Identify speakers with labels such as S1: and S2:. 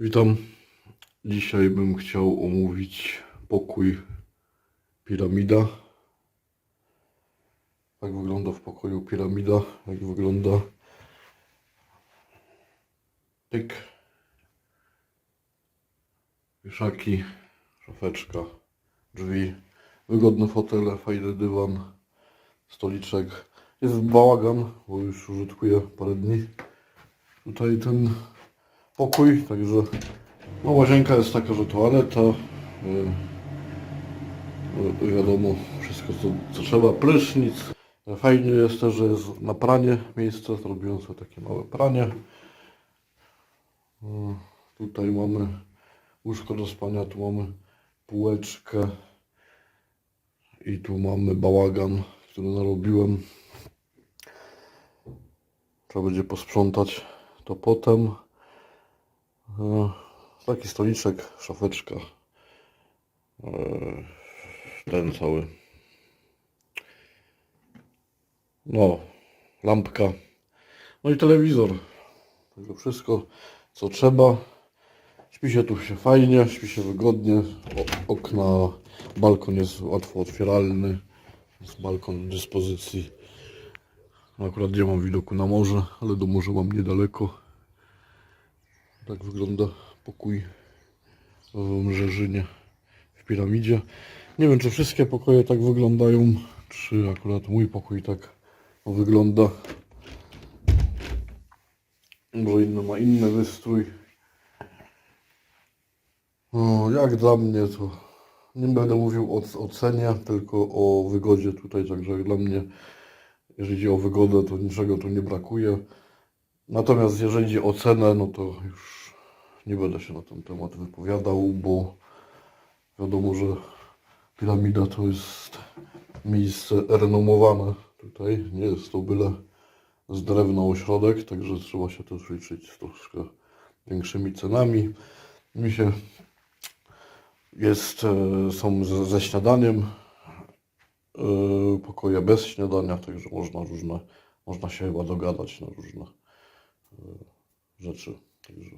S1: Witam. Dzisiaj bym chciał omówić pokój piramida. Jak wygląda w pokoju piramida, jak wygląda tyk, wieszaki, szafeczka, drzwi, wygodne fotele, fajny dywan, stoliczek. Jest bałagan, bo już użytkuję parę dni. Tutaj ten pokój, także no łazienka jest taka, że toaleta, y, y, wiadomo, wszystko co, co trzeba, prysznic. Fajnie jest też, że jest na pranie miejsce, zrobiłem sobie takie małe pranie. Y, Tutaj mamy łóżko do spania, tu mamy półeczkę i tu mamy bałagan, który narobiłem. Trzeba będzie posprzątać to potem. E, Taki stoliczek, szafeczka. E, Ten cały. No, lampka. No i telewizor. Także wszystko, co trzeba. Śpi się tu się fajnie, śpi się wygodnie. Okna, balkon jest łatwo otwieralny. Jest balkon dyspozycji. Akurat nie mam widoku na morze, ale do morza mam niedaleko. Tak wygląda pokój w Mrzeżynie w piramidzie. Nie wiem, czy wszystkie pokoje tak wyglądają, czy akurat mój pokój tak wygląda. Może inny ma inny wystrój. No, jak dla mnie to nie będę mówił o, o cenie, tylko o wygodzie tutaj, także dla mnie jeżeli chodzi o wygodę, to niczego tu nie brakuje. Natomiast jeżeli chodzi o cenę, no to już nie będę się na ten temat wypowiadał, bo wiadomo, że piramida to jest miejsce renomowane tutaj. Nie jest to byle z drewna ośrodek, także trzeba się też liczyć z troszkę większymi cenami. Mi się jest, e, są ze, śniadaniem, e, pokoje bez śniadania, także można różne, można się chyba dogadać na różne e, rzeczy. Także